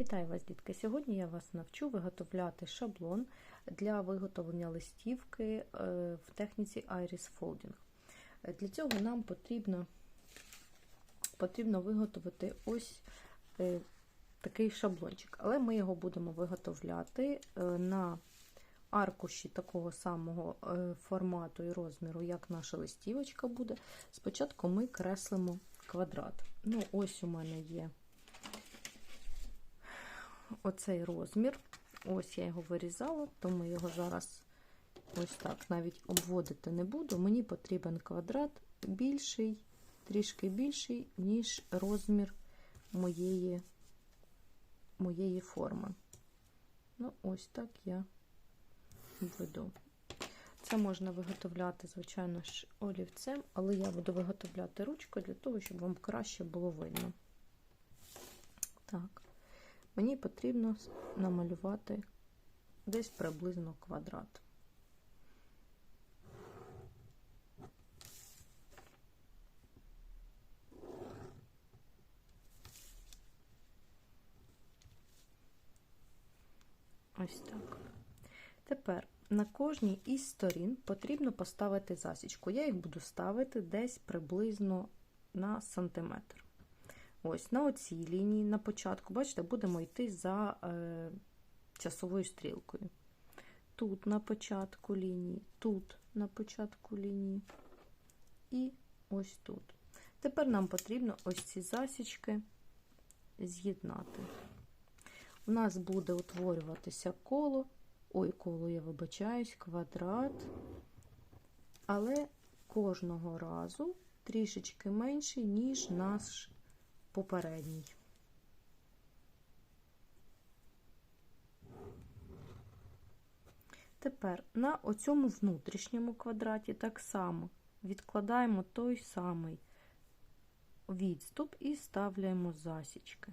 Вітаю вас, дітки! Сьогодні я вас навчу виготовляти шаблон для виготовлення листівки е, в техніці Iris Folding. Е, Для цього нам потрібно, потрібно виготовити ось е, такий шаблончик, але ми його будемо виготовляти на аркуші такого самого формату і розміру, як наша листівочка буде. Спочатку ми креслимо квадрат. Ну, ось у мене є оцей розмір. Ось я його вирізала, тому його зараз ось так навіть обводити не буду. Мені потрібен квадрат більший, трішки більший, ніж розмір моєї, моєї форми. Ну, ось так я введу. Це можна виготовляти, звичайно ж, олівцем, але я буду виготовляти ручкою для того, щоб вам краще було видно. Так. Мені потрібно намалювати десь приблизно квадрат. Ось так. Тепер на кожній із сторін потрібно поставити засічку. Я їх буду ставити десь приблизно на сантиметр. Ось на оцій лінії на початку, бачите, будемо йти за е, часовою стрілкою. Тут на початку лінії, тут на початку лінії і ось тут. Тепер нам потрібно ось ці засічки з'єднати. У нас буде утворюватися коло, ой, коло, я вибачаюсь, квадрат, але кожного разу трішечки менший, ніж наш попередній. Тепер на оцьому внутрішньому квадраті так само відкладаємо той самий відступ і ставляємо засічки.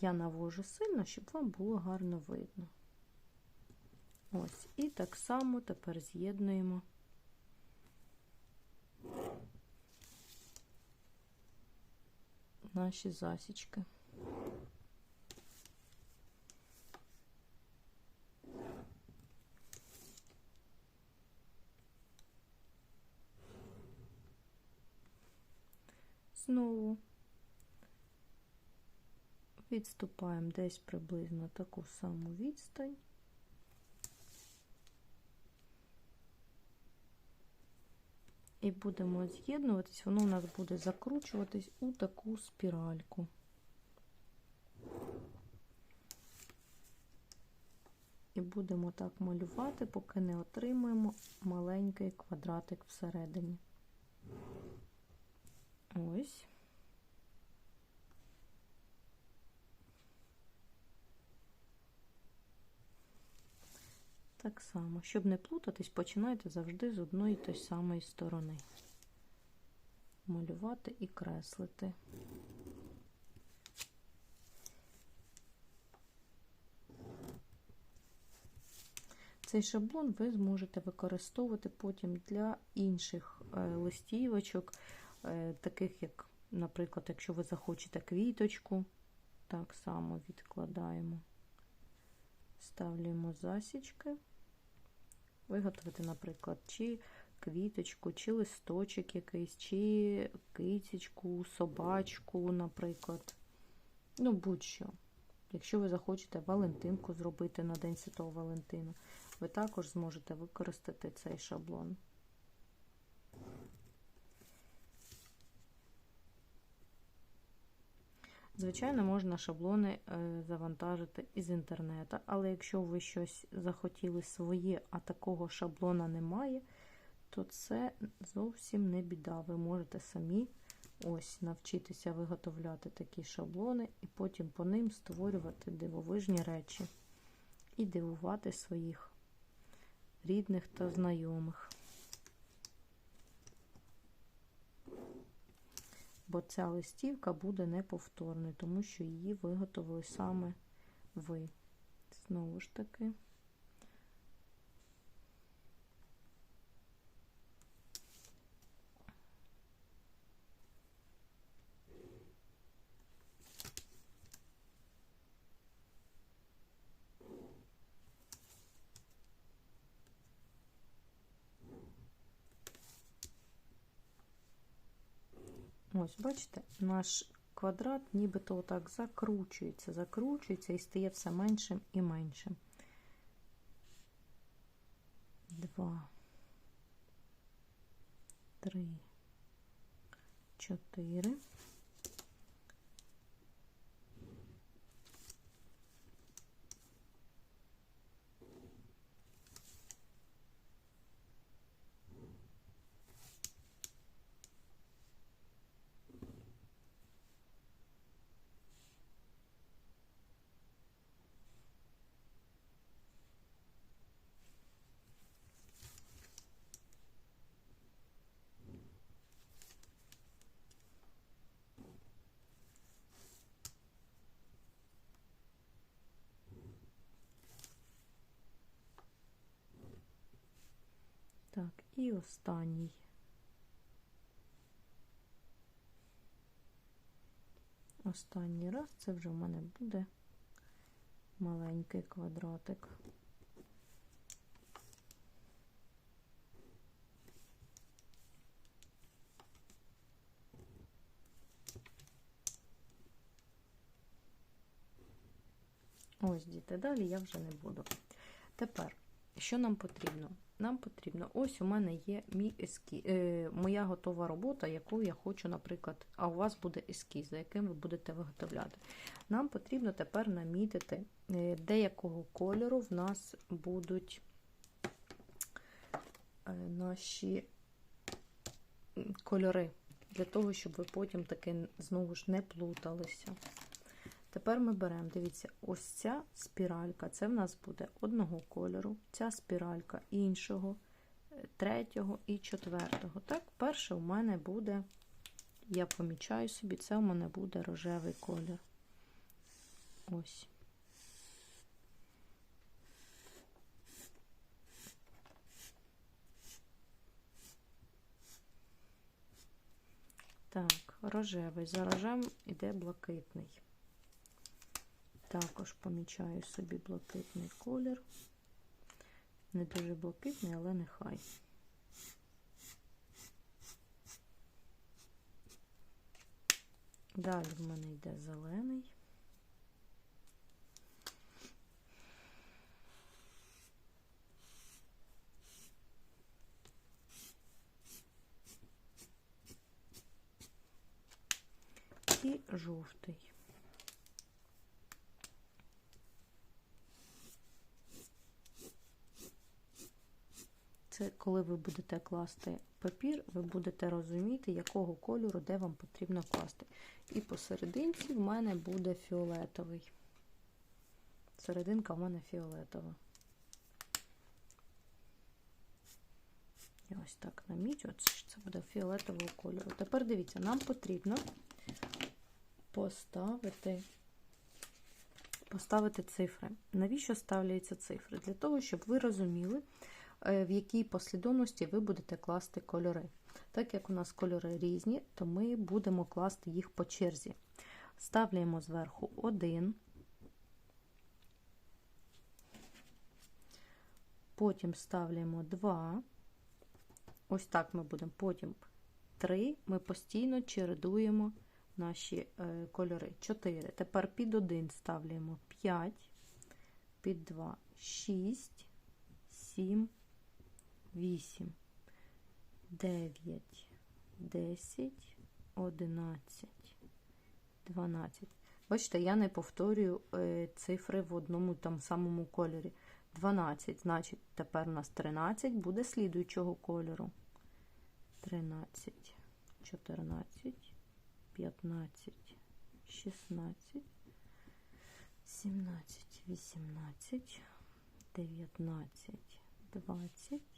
Я навожу сильно, щоб вам було гарно видно. Ось, і так само тепер з'єднуємо. Наші засічки. Знову відступаємо десь приблизно таку саму відстань. І будемо з'єднуватись, воно у нас буде закручуватись у таку спіральку. І будемо так малювати, поки не отримаємо маленький квадратик всередині. Ось. Так само, щоб не плутатись, починайте завжди з одної той самої сторони. Малювати і креслити. Цей шаблон ви зможете використовувати потім для інших е, листівочок, е, таких як, наприклад, якщо ви захочете квіточку, так само відкладаємо, ставлюємо засічки виготовити, наприклад, чи квіточку, чи листочок якийсь, чи кицечку, собачку, наприклад. Ну, будь-що. Якщо ви захочете Валентинку зробити на День Святого Валентина, ви також зможете використати цей шаблон. Звичайно, можна шаблони е, завантажити із інтернету, але якщо ви щось захотіли своє, а такого шаблона немає, то це зовсім не біда. Ви можете самі ось навчитися виготовляти такі шаблони і потім по ним створювати дивовижні речі і дивувати своїх рідних та знайомих. Бо ця листівка буде неповторною, тому що її виготовили саме ви. Знову ж таки. Ось, бачите, наш квадрат нібито отак закручується, закручується і стає все меншим і меншим. Два, три, чотири. Так, і останній. Останній раз це вже в мене буде маленький квадратик. Ось, діти, далі я вже не буду. Тепер, що нам потрібно? Нам потрібно, ось у мене є мій ескіз, е, моя готова робота, яку я хочу, наприклад, а у вас буде ескіз, за яким ви будете виготовляти. Нам потрібно тепер намітити, е, де якого кольору в нас будуть е, наші кольори, для того, щоб ви потім таки знову ж не плуталися. Тепер ми беремо, дивіться, ось ця спіралька, це в нас буде одного кольору, ця спіралька іншого, третього і четвертого. Так, перше у мене буде, я помічаю собі, це у мене буде рожевий колір. Ось. Так, рожевий. За рожем іде блакитний. Також помічаю собі блакитний колір. Не дуже блакитний, але нехай. Далі в мене йде зелений. І жовтий. Це коли ви будете класти папір, ви будете розуміти, якого кольору, де вам потрібно класти. І посерединці в мене буде фіолетовий. Серединка в мене фіолетова. І ось так намічу, це буде фіолетового кольору. Тепер дивіться, нам потрібно поставити поставити цифри. Навіщо ставляються цифри? Для того, щоб ви розуміли, в якій послідовності ви будете класти кольори. Так як у нас кольори різні, то ми будемо класти їх по черзі. Ставляємо зверху 1, потім ставляємо 2, ось так ми будемо, потім 3, ми постійно чередуємо наші е, кольори. 4. Тепер під 1 ставляємо 5, під 2 6, 7, 8, 9, 10, 11, 12. Бачите, я не повторюю е, цифри в одному там самому кольорі. 12, значить, тепер у нас 13 буде слідуючого кольору. 13, 14, 15, 16, 17, 18, 19, 20,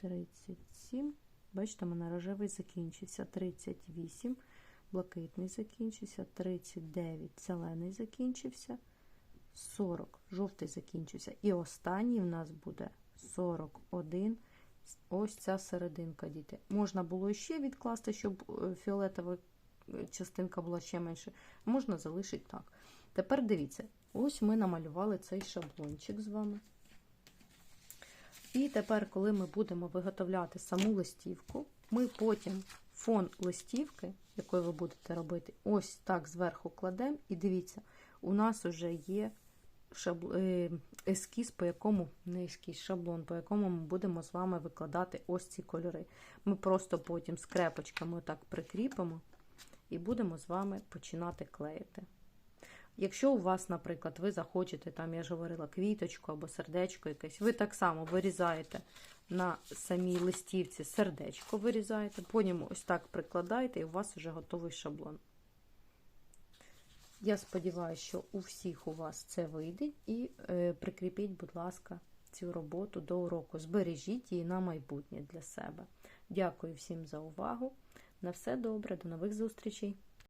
37. Бачите, у мене рожевий закінчився. 38, блакитний закінчився, 39 зелений закінчився, 40 жовтий закінчився. І останній в нас буде 41. Ось ця серединка, діти. Можна було ще відкласти, щоб е, фіолетова е, частинка була ще менше. Можна залишити так. Тепер дивіться, ось ми намалювали цей шаблончик з вами. І тепер, коли ми будемо виготовляти саму листівку, ми потім фон листівки, якою ви будете робити, ось так зверху кладемо. І дивіться, у нас вже є е, ескіз, по якому, не ескіз, шаблон, по якому ми будемо з вами викладати ось ці кольори. Ми просто потім скрепочками так прикріпимо і будемо з вами починати клеїти. Якщо у вас, наприклад, ви захочете, там, я ж говорила, квіточку або сердечко якесь, ви так само вирізаєте на самій листівці сердечко, вирізаєте, потім ось так прикладаєте, і у вас вже готовий шаблон. Я сподіваюся, що у всіх у вас це вийде, і е, прикріпіть, будь ласка, цю роботу до уроку. Збережіть її на майбутнє для себе. Дякую всім за увагу. На все добре, до нових зустрічей!